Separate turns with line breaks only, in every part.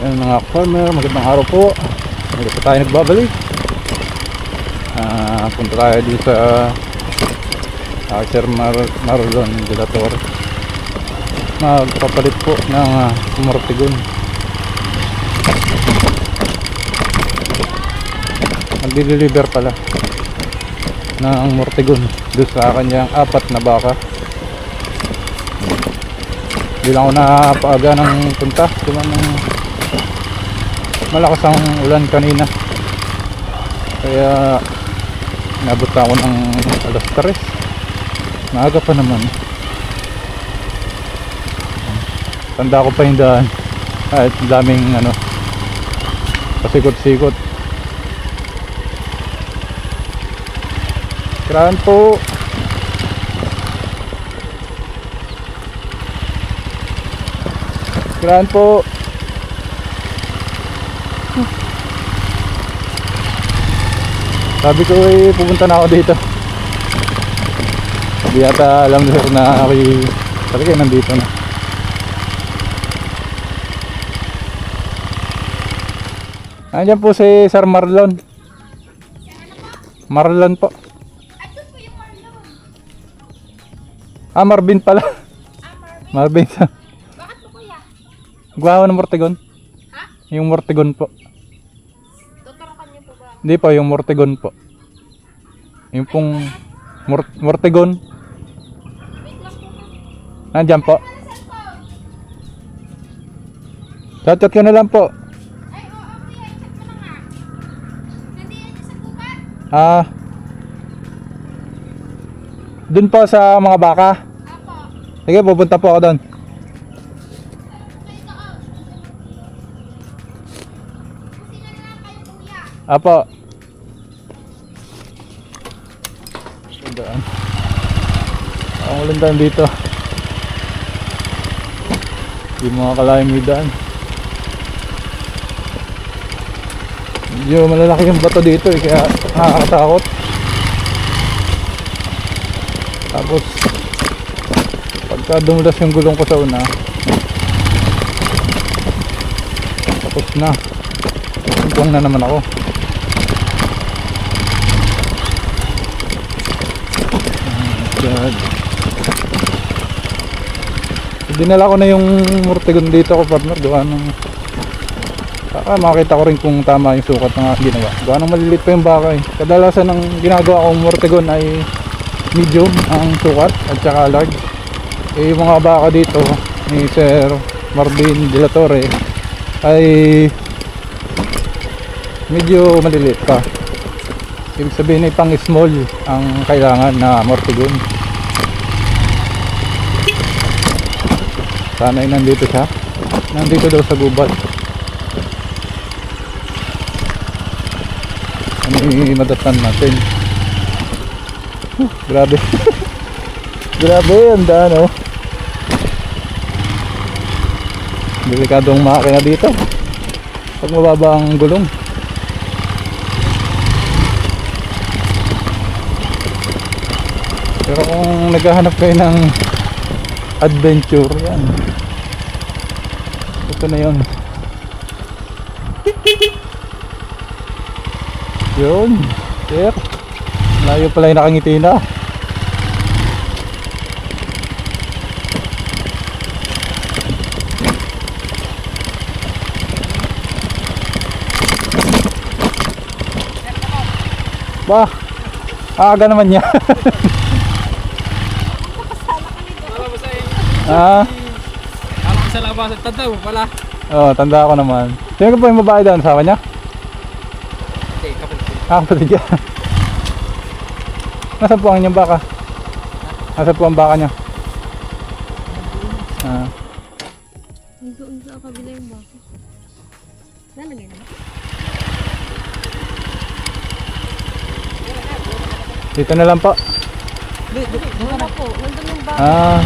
Ayan mga farmer, magandang araw po. Dito po tayo nagbabalik. Ah, punta tayo dito sa uh, Sir Mar Marlon de la Torre. Magpapalit po ng uh, Mortigon. Nagdi-deliver pala ng Mortigon doon sa kanyang apat na baka. Hindi lang ako napaaga ng punta. Diba ng malakas ang ulan kanina. Kaya nabot ako ng alas 3. Maaga pa naman. Tanda ko pa yung daan. Kahit daming ano pasikot-sikot. Kailangan po Kailangan po Sabi ko eh pupunta na ako dito. Hindi yata alam sir na ako Sabi ko nandito na. Nandiyan po si Sir Marlon. Marlon po. Ah Marvin pala. Marvin.
Bakit po kuya?
Gawa ng Mortegon.
Ha?
Yung Mortegon po
Tuturukan niyo po ba?
Hindi po, yung Mortegon po. Yung pong Mor- Mortegon.
Lang po.
Chat-chat ko na lang po.
Nandiyan gubat?
Ah. Doon po sa mga baka.
Apo.
Sige, pupunta po ako doon. Apo. Daan. Ang ulan dito. Hindi mo makakalain may daan. Medyo malalaki yung bato dito eh, kaya nakakatakot. Tapos, pagka dumulas yung gulong ko sa una, tapos na. Tumpong na naman ako. Oh God. Dinala ko na yung Mortegon dito ko partner. Gawa ng... Ah, makita ko rin kung tama yung sukat aking ginawa. Gawa ng maliliit pa yung baka eh. Kadalasan ng ginagawa kong Mortegon ay medium ang sukat at saka large. Eh, yung mga baka dito ni Sir Marvin de la Torre ay medyo maliliit pa. Ibig sabihin ay pang small ang kailangan na Mortigon. Sana ay nandito siya. Nandito daw sa gubat. Ano yung madatan natin? Huh, grabe. grabe ang daan oh. Delikadong makina dito. Pag mababa ang gulong. Pero kung naghahanap kayo ng adventure, yan. Ito na yun. Yun. Sir. Layo pala yung nakangiti na. Ba, aga naman niya.
Wala mo sa
ah,
Alam ko sa labas. Tanda mo pala.
oh, tanda ko naman. Sino ko po yung babae doon? Sawa niya?
Hindi, kapatid.
Ah, kapatid niya. Nasaan po ang inyong baka? Nasaan po ang baka niya? Ah,
Doon sa kabila yung bako. Lalagay na.
dito na lang po.
Doon na.
po. Nandun yung bako.
Ah,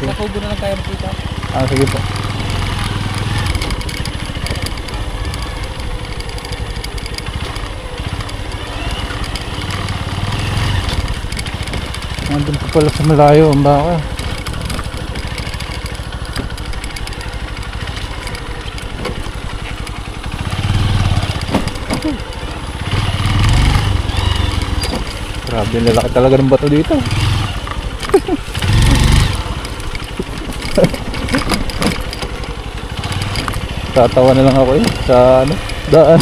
Okay. Sa na lang tayo makita.
Ah, sige po. Nandun pa pala sa malayo ang baka. Grabe, lalaki talaga ng bato dito. Tatawa na lang ako eh sa ano, daan.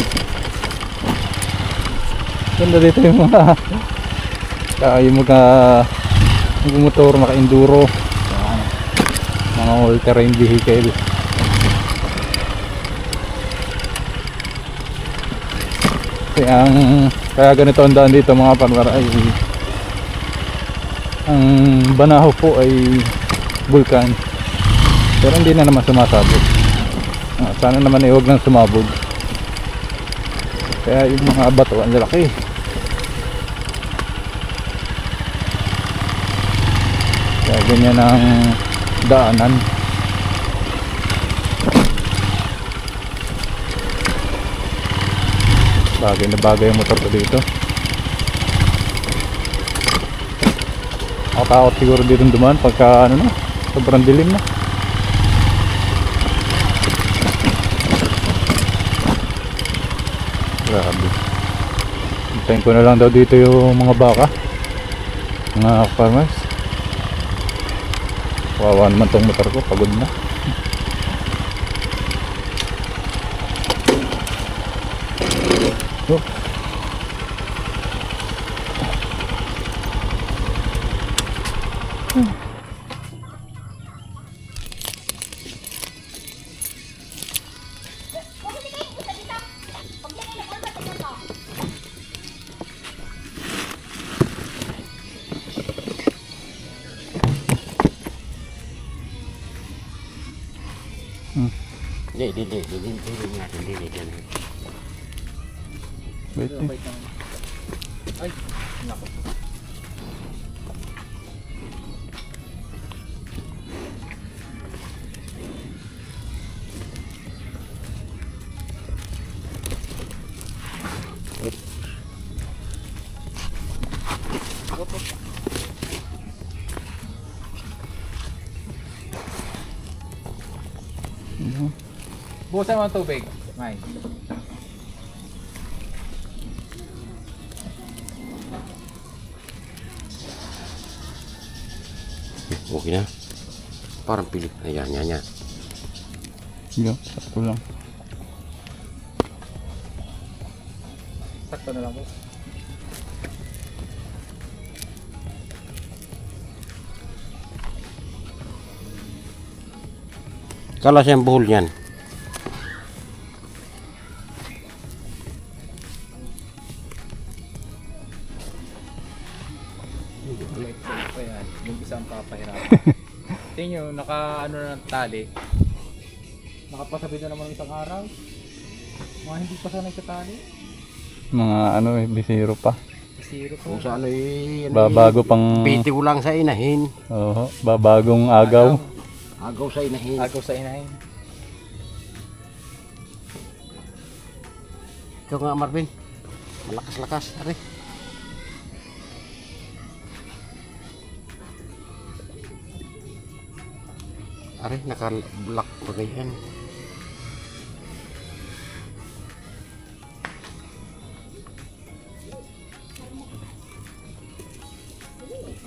Ganda dito yung mga ah, yung mga yung motor, mga enduro, ah, mga all-terrain vehicle. Kasi ang kaya ganito ang daan dito mga panwara ay ang banaho po ay vulkan pero hindi na naman sumasabog Ah, sana naman ay huwag nang sumabog. Kaya yung mga bato ang lalaki kaya ganyan ang daanan. Bagay na bagay yung motor ko dito. Nakatakot siguro dito dumaan pagka ano na, sobrang dilim na. Grabe. Hintayin ko na lang daw dito yung mga baka. Mga farmers. Wawa naman tong motor ko, pagod na.
Hindi, hindi, hindi, hindi natin, hindi, hindi.
Wait, eh.
Ay, nako. Mo ang tubig. Mike.
Okay na. Parang pilit na yan, yan, yan.
Yo, sakto lang.
Sakto na lang po.
Kala siyang buhol.
Naka ano na ng tali. Nakapasabi na naman ng isang araw. Mga hindi pa sanay sa tali.
Mga ano eh, bisiro pa.
Zero po.
Kung sa ano eh, ano
Babago pang
Bitiw lang sa inahin.
Oo, babagong agaw.
Agaw sa inahin.
Agaw sa inahin.
Ikaw nga, Marvin. Malakas-lakas. Ari. Ari, naka-block pa ganyan.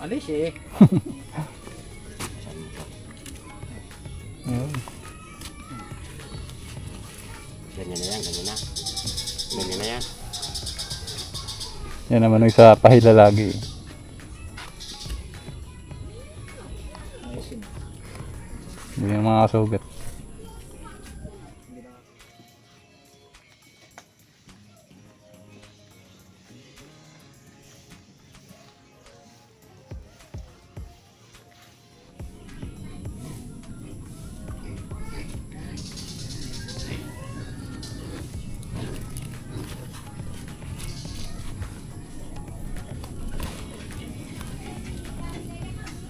Alis eh.
Ayun.
Ganyan na yan, ganyan na. Ganyan na yan.
Yan naman yung sa pahila lagi. Hindi yung mga sugat.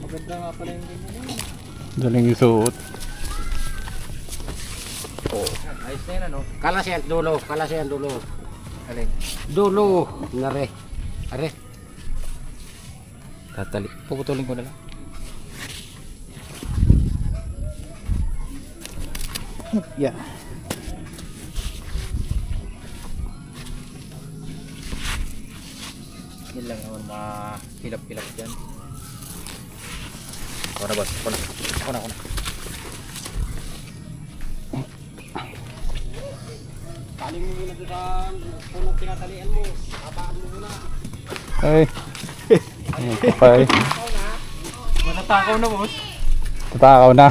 Maganda nga pala yung ganyan.
Daling isuot.
Ayos na yun.
Kala siya dulo, kala siya dulo.
Alin.
Dulo. Nare. Are.
Tatali. Puputulin ko na lang.
Yeah.
Yan lang naman mga hilap-hilap dyan. Ako na boss, ako na. Ako na, ako na.
Taling mo muna sa punong tinatalian mo. Habaan mo muna.
Ay. Ano pa eh.
Matatakaw na boss.
Tatakaw na.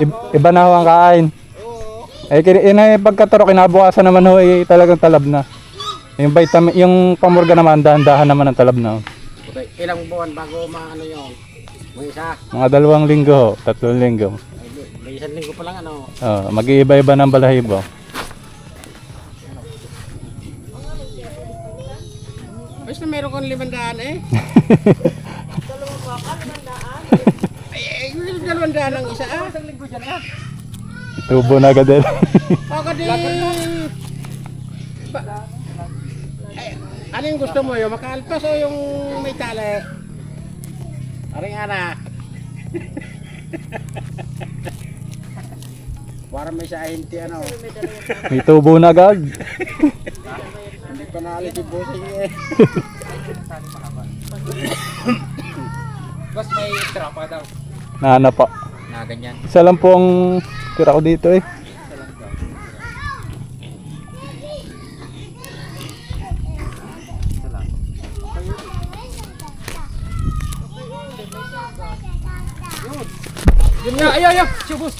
I- iba na ho ang kain. Eh, kin- yun ay pagkaturo, kinabukasan naman ho, eh, talagang talab na. Yung vitamin, yung pamurga naman, dahan-dahan naman ang talab na ho.
Okay, ilang buwan bago maano yun? May isa.
Mga dalawang linggo ho, tatlong linggo.
Ay, May isang linggo pa lang ano.
Oh, mag-iiba-iba ng balahibo.
Basta na meron kang limandaan eh. Ay, eh, yung dalawandaan ang isa ah. Isang linggo dyan ah.
Tubo na agad din.
Baka di... Ba... Ay, ano yung gusto mo yung makaalpas o yung may tali? Aring ana. Para may sa ahinti ano.
May tubo na agad.
Hindi pa naalit yung busing eh.
Boss, may extra pa daw.
Nahanap pa.
Na ganyan.
Isa lang po ang tira ko dito eh.
Isa lang daw. Isa lang. Yun nga, ayaw, ayaw! Siya, boss!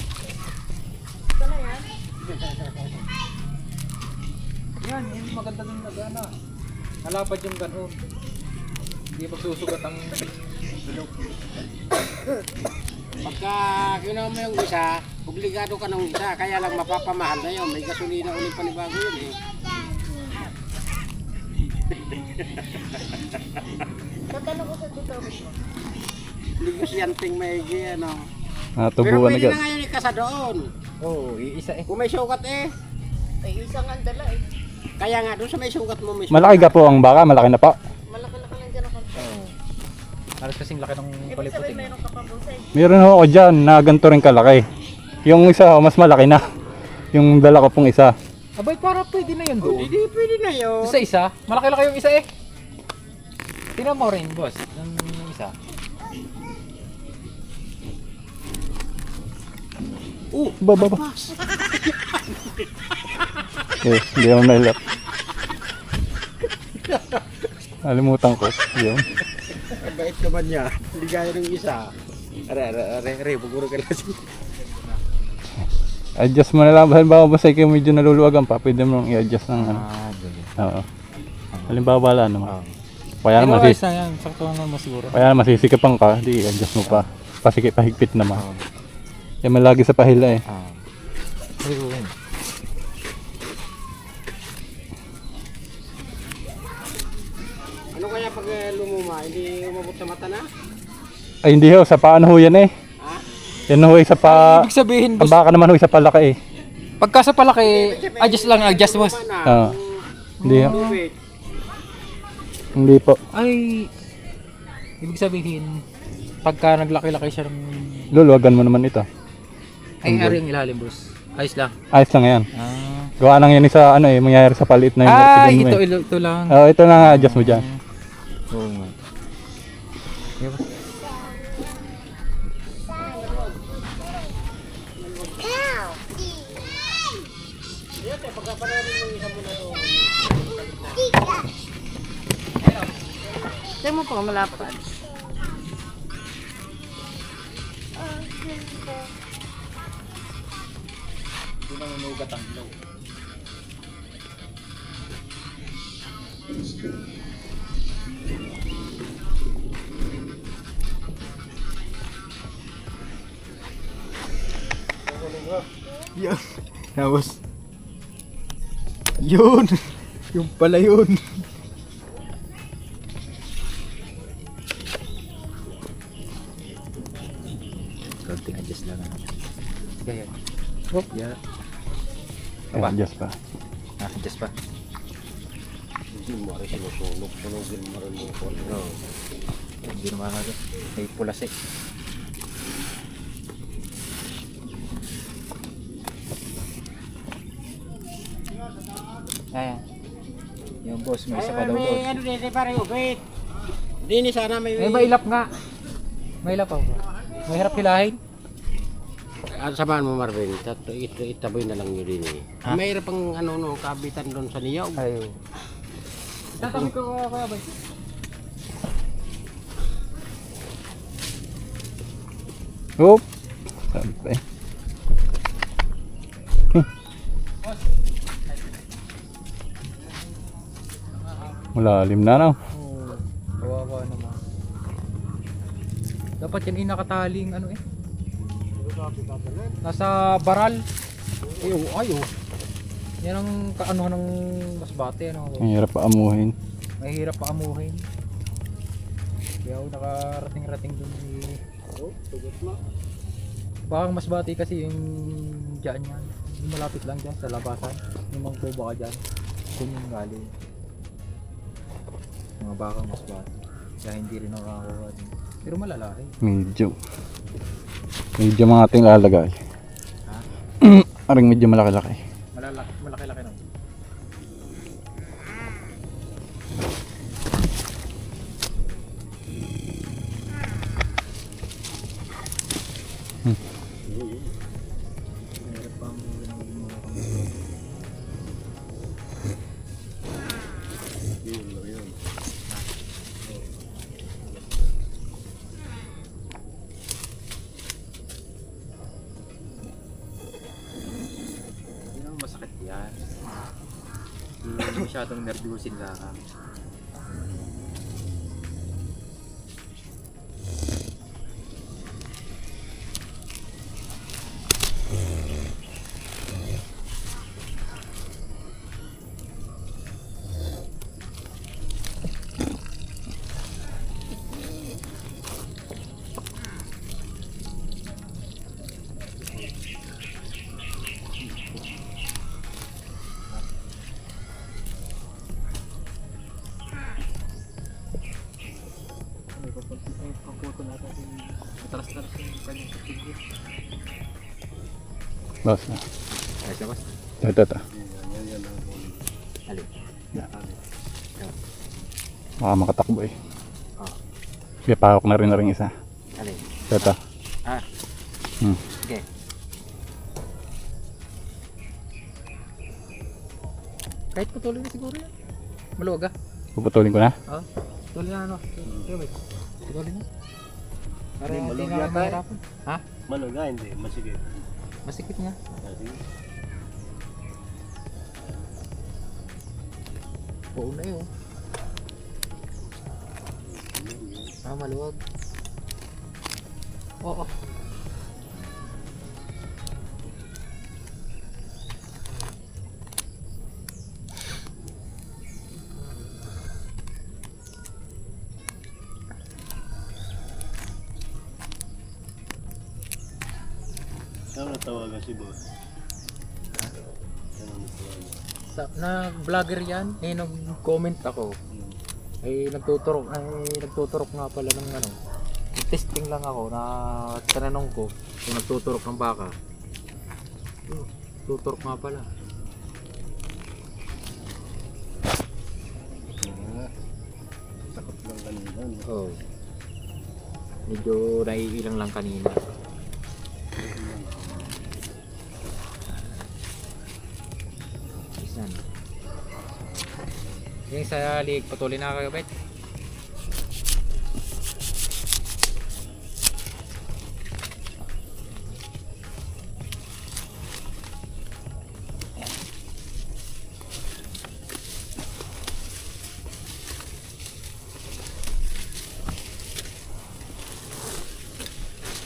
Yan, yung maganda dun na gana. Nalapad yung ganon. Hindi magsusugat ang bilog.
Pagka kinuha mo yung isa, obligado ka ng isa. Kaya lang mapapamahal na yun. May gasolina ulit panibago yun eh.
Tatanong ko sa tutor mo.
Hindi ko siyanting maigi ano. Pero
Natubuan
pwede
agad.
na ngayon ikasa doon.
Oo, oh, iisa eh.
Kung may sukat eh.
Ay, isang ang dala eh.
Kaya nga doon sa may sukat mo may sukat.
Malaki ka po ang baka, malaki na pa.
Halos kasing laki ng paliputin.
mayroon ka pa busay.
Meron ho ako dyan na ganito rin kalaki. Yung isa ho, mas malaki na. Yung dala ko pong isa.
Abay, para pwede na yun doon.
Hindi pwede na yun.
Sa isa, malaki-laki yung isa eh. Tingnan mo rin, boss. Yung, isa.
Oh,
Ba, ba, ba. Eh, hindi naman nailap. Nalimutan ko. Yun.
Ang bait naman niya. Hindi gaya ng isa. Are, are, are, are, buguro ka lang.
Adjust mo na lang. Halimbawa, basta ikaw medyo naluluwagan pa, pwede mo nang i-adjust ng ano.
Ah, dali.
Oo. Halimbawa, wala naman.
Ah.
Kaya
Pero
naman, masis
na yan. Sakto naman mo siguro.
kaya naman sisikapan ka, di adjust mo pa. Pasikip, pahigpit naman.
Ah.
Kaya malagi sa pahila eh.
Ah. Ayun.
Ano kaya pag eh, lumuma, umabot sa mata na?
Ay hindi ho, sa paano ho yan eh.
Ha?
Yan ho, isa pa,
Ibig sabihin,
ang
boss,
baka naman ho, isa palaki eh.
pagka sa palaki, adjust lang, adjust boss.
Na.
Ah. Hindi ho, hindi po.
Ay, ibig sabihin, pagka naglaki-laki siya ng...
Luluwagan mo naman ito.
Ay, ari yung ilalim, boss. Ayos lang.
Ayos lang yan.
Ah,
Gawa nang yan sa ano eh, mangyayari sa palit na yung
ah ito,
eh.
ito, ito lang.
Oo, ito lang adjust mo dyan.
Mo pa malapad.
Hindi na manugat ang ilaw.
Yan. Tapos, yun. Yung pala yun.
Ayan, adjust pa.
Ah, adjust pa.
Hindi mo rin sinusunog. Sunugin mo rin yung ano.
Hindi naman ako. May pulas eh. Ayan. Yung boss, may isa pa daw
may
doon.
ano dito para ubit. Hindi ni sana may...
Eh, mailap nga. Mailap ako. Mahirap hilahin.
Ah, samahan mo Marvin, Tat- it, itaboy na lang yun din eh. Mayroon pang ano no, kabitan doon sa niyaw.
Ayo. Tatabi ko kaya kaya ba?
Oop. Sabi. Hmm. Malalim na no.
Oo. Kawawa naman. Dapat yan ay nakataling ano eh. Nasa baral. Ayo, ayo. Yan ang kaano ng masbate ano.
Ang hirap pa amuhin.
Mahirap pa amuhin. Kaya ako nakarating-rating dun eh. Baka mas bati kasi yung dyan yan. Yung malapit lang dyan sa labasan. Yung mga kubo ka dyan. Dun yung galing. Mga baka mas bati. Kaya hindi rin nakakakuha din. Pero malalaki.
Medyo. Medyo mga ating lalagay. Aring medyo malaki-laki.
Nervyusin ka
Boss.
Ayos na ba?
Ito, ito.
Alin?
Baka makatakbo eh.
Ah.
Kaya pahawak na rin na rin isa.
Alin?
Ito, ito.
Ah.
Hmm.
Sige. Kahit patuloy na siguro yan. Maluwag ah.
Puputulin ko na.
Oh. Patuloy na ano. Sige, wait. Patuloy na. Para
Hindi, maluwag yata eh.
mahirapan. Ha?
Maluga, hindi. Masigit.
Masikip nga. Oo na yun. Ah, maluwag. Oo.
Saan si boss?
Sa, na vlogger yan, eh nag-comment ako. Eh nagtuturok, ay nagtuturok nga pala ng ano. Testing lang ako na tinanong ko kung nagtuturok ng baka. Oh, tuturok nga pala.
Takot lang kanina. no?
Oh. Medyo naiilang lang kanina. Sa liig, patuloy na kayo, bet.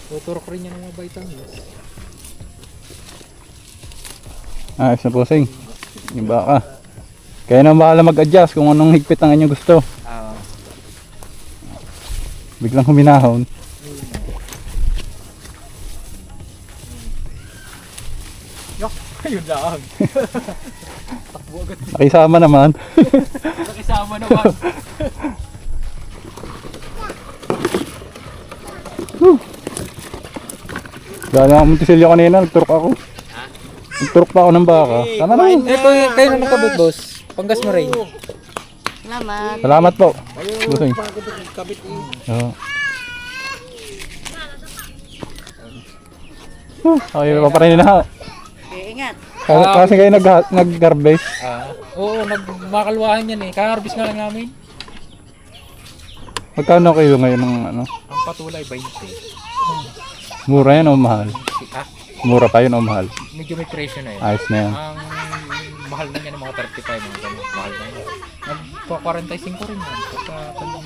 Tuturok rin yan ng mga vitamins.
Ayos na posing. Yung baka. Kaya na bahala mag-adjust kung anong higpit ang inyong gusto.
Ah,
Biglang huminahon.
Yok, ayun lang. Takbo agad.
Nakisama naman.
Nakisama naman.
Dahil ako Monticelio kanina, nagturok ako. Nagturok pa ako ng baka. Tama na yun.
Eh, kayo, kayo na nakabot, boss. Panggas mo rin.
Salamat.
Salamat po.
Ayun,
Busing.
eh.
Oo. Huh, okay pa pa rin na.
Ingat.
Kasi, kasi kayo nag, nag-garbage.
Ah, oo, nagmakalwahan yan eh. Kaharbis nga lang namin.
Magkano kayo ngayon ng ano?
Ang patulay 20.
Mura yan o mahal?
Ah,
Mura pa yun o mahal?
medyo may presyo na yun.
Ayos na yan.
Ang mahal na yan ng mga 35 mga ganun. Mahal na yan. Nagpa-45 rin yan.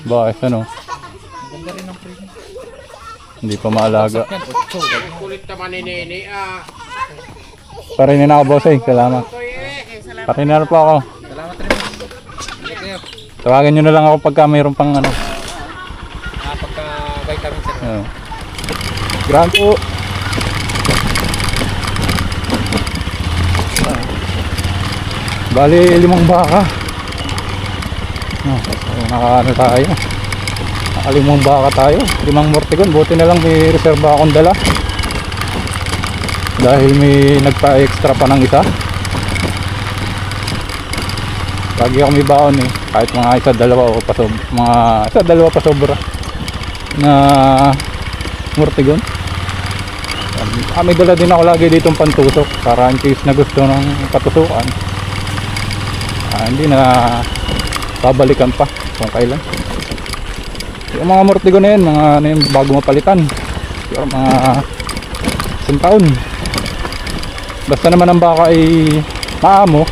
Bakit ano?
ang ganda rin ng presyo.
Hindi pa maalaga.
Yan, 8. ganyan.
Kulit naman ni Nene ah.
Parinin na ako. Salamat.
Ito eh.
Parinin na po ako.
Salamat rin.
Tawagan nyo na lang ako pagka mayroon pang ano.
Ah, pagka vitamin sir.
ano. Grand po. Bali, limang baka. No, so, naka ano tayo. Nakalimang baka tayo. Limang mortigon. Buti na lang may reserva akong dala. Dahil may nagpa-extra pa ng isa. Lagi ako may baon eh. Kahit mga isa, dalawa o pasob mga isa, dalawa pa sobra na mortigon. Ah, may dala din ako lagi ditong pantusok para in case na gusto ng patusukan. Ah, hindi na babalikan pa kung kailan. Yung mga mortigon na yun, mga ano yun, bago mapalitan. Siguro mga isang taon. Basta naman ang baka ay maamo,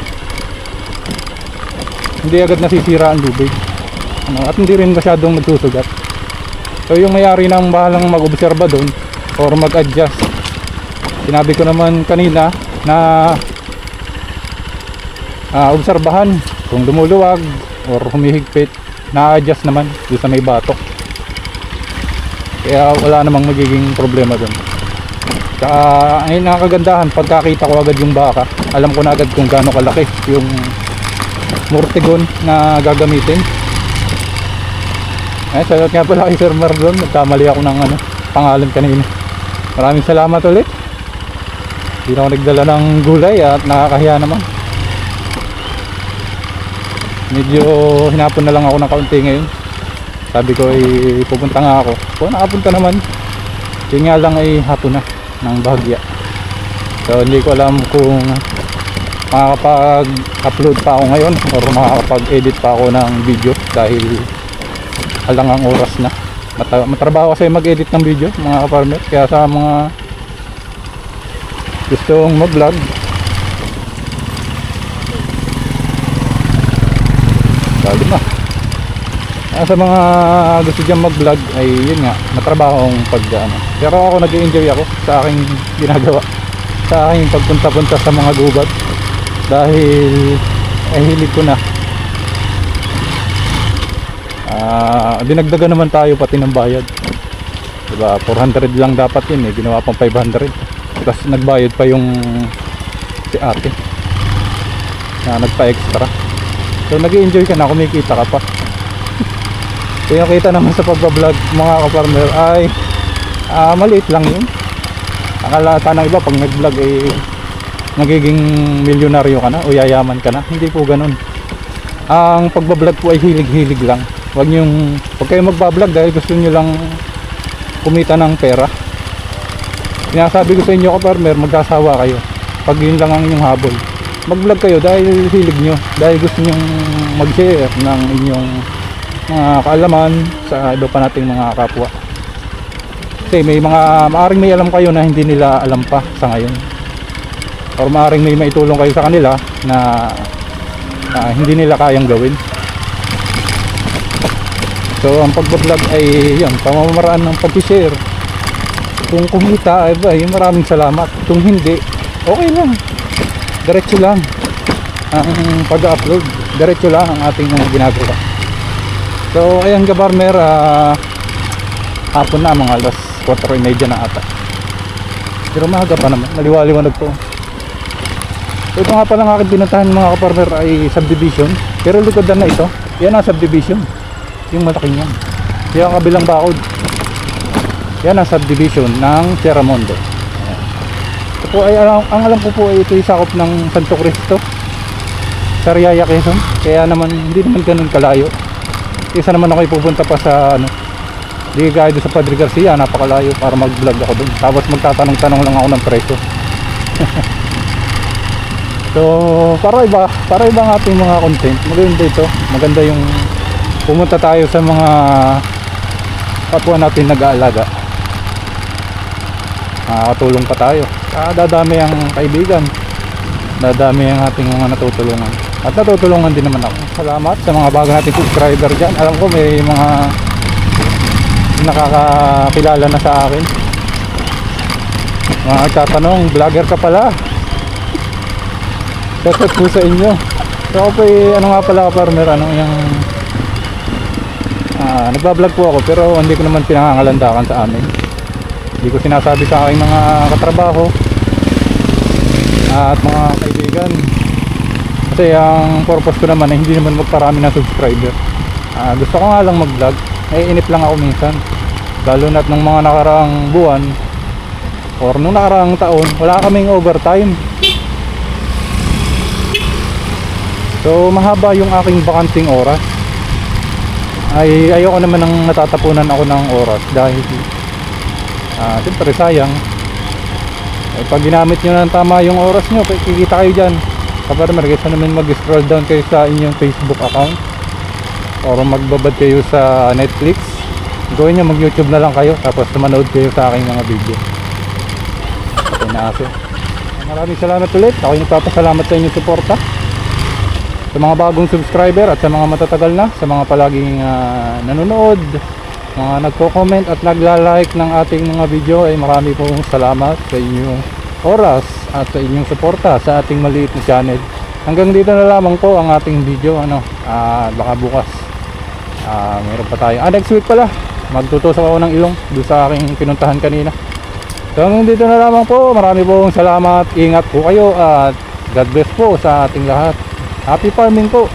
hindi agad nasisira ang lubid. Ano, at hindi rin masyadong nagsusugat. So yung mayari nang bahalang mag-obserba doon or mag-adjust. Sinabi ko naman kanina na ah, obserbahan kung lumuluwag or humihigpit na-adjust naman doon sa may batok. Kaya wala namang magiging problema doon. Saka ang nakakagandahan pagkakita ko agad yung baka, alam ko na agad kung gaano kalaki yung mortigon na gagamitin. Eh, salamat nga pala kay Sir Marlon. Nagkamali ako ng ano, pangalan kanina. Maraming salamat ulit. Hindi na ako nagdala ng gulay at nakakahiya naman. Medyo hinapon na lang ako ng kaunti ngayon. Sabi ko ay pupunta nga ako. O nakapunta naman. Yun nga lang ay hapon na ng bahagya. So hindi ko alam kung makakapag-upload pa ako ngayon or makakapag-edit pa ako ng video dahil alang ang oras na Mata- matrabaho kasi mag-edit ng video mga farmer kaya sa mga gustong mag-vlog Dali na Kaya sa mga gusto dyan mag-vlog ay yun nga matrabaho ang pag ano. pero ako nag-enjoy ako sa aking ginagawa sa aking pagpunta-punta sa mga gubat dahil ay hilig ko na Ah, dinagdagan naman tayo pati ng bayad. Diba, 400 lang dapat yun eh, ginawa pang 500. Tapos nagbayad pa yung si ate na nagpa-extra. So nag-enjoy ka na, kumikita ka pa. so yung kita naman sa pagbablog mga ka-farmer ay ah, maliit lang yun. Akala ka ng iba pag nag-vlog eh nagiging milyonaryo ka na o yayaman ka na. Hindi po ganun. Ang pagbablog po ay hilig-hilig lang. Huwag niyong, huwag kayong magbablog dahil gusto niyo lang kumita ng pera. Sinasabi ko sa inyo ka-farmer, magkasawa kayo. Pag yun lang ang inyong habol. Mag-vlog kayo dahil hilig nyo. Dahil gusto nyong mag-share ng inyong mga kaalaman sa iba pa nating mga kapwa. Kasi may mga, maaring may alam kayo na hindi nila alam pa sa ngayon. Or maaring may maitulong kayo sa kanila na na hindi nila kayang gawin. So ang pagbablog ay yan, pamamaraan ng pag-share. Kung kumita ay ba, maraming salamat. Kung hindi, okay lang. Diretso lang ang pag-upload. Diretso lang ang ating ginagawa. So ayan ka farmer, ah, hapon na mga alas 4.30 na ata. Pero maaga pa naman, maliwaliwanag po. So, ito nga pala ang aking pinuntahan mga kaparmer ay subdivision. Pero likodan na ito, yan ang subdivision. Yung malaking yan. Yan ang kabilang bakod. Yan ang subdivision ng Sierra Mondo. Ito po ay, ang, ang alam ko po ay ito ay ng Santo Cristo. Sariaya Quezon. Kaya naman hindi naman ganun kalayo. Isa naman ako pupunta pa sa ano. Di gaya sa Padre Garcia, napakalayo para mag-vlog ako doon. Tapos magtatanong-tanong lang ako ng presyo. so, para iba, para iba ang ating mga content. Maganda ito. Maganda yung pumunta tayo sa mga kapwa natin nag-aalaga. Makakatulong pa tayo. Ah, dadami ang kaibigan. Dadami ang ating mga natutulungan. At natutulungan din naman ako. Salamat sa mga bago nating subscriber dyan. Alam ko may mga nakakakilala na sa akin. Mga nagtatanong, vlogger ka pala. Shoutout po sa inyo. So ako po ano nga pala farmer, ano yung Ah, nagbablog po ako pero hindi ko naman pinangangalandakan sa amin. Hindi ko sinasabi sa aking mga katrabaho at mga kaibigan. Kasi ang purpose ko naman ay hindi naman magparami ng subscriber. Ah, gusto ko nga lang mag-vlog. Naiinip lang ako minsan. Lalo na't nung mga nakaraang buwan or nung nakaraang taon, wala kaming overtime. So mahaba yung aking bakanting oras ay ayoko naman ng natatapunan ako ng oras dahil ah siyempre sayang. Eh, pag ginamit nyo ng tama yung oras nyo kikita kayo dyan. Kapag marigay naman mag scroll down kayo sa inyong facebook account or magbabad kayo sa netflix. Gawin nyo mag youtube na lang kayo tapos manood kayo sa aking mga video. Okay na aso maraming salamat ulit. Ako yung nagpapasalamat sa inyong suporta. Sa mga bagong subscriber at sa mga matatagal na, sa mga palaging ah, nanonood, mga nagko-comment at nagla-like ng ating mga video ay marami pong salamat sa inyong oras at sa inyong suporta sa ating maliit na channel. Hanggang dito na lamang po ang ating video ano, ah, baka bukas. Ah, meron pa tayo. Ah, next week pala. Magtutusok ako ng ilong doon sa aking pinuntahan kanina. So hanggang dito na lamang po. Marami pong salamat. Ingat po kayo at God bless po sa ating lahat. Happy farming po.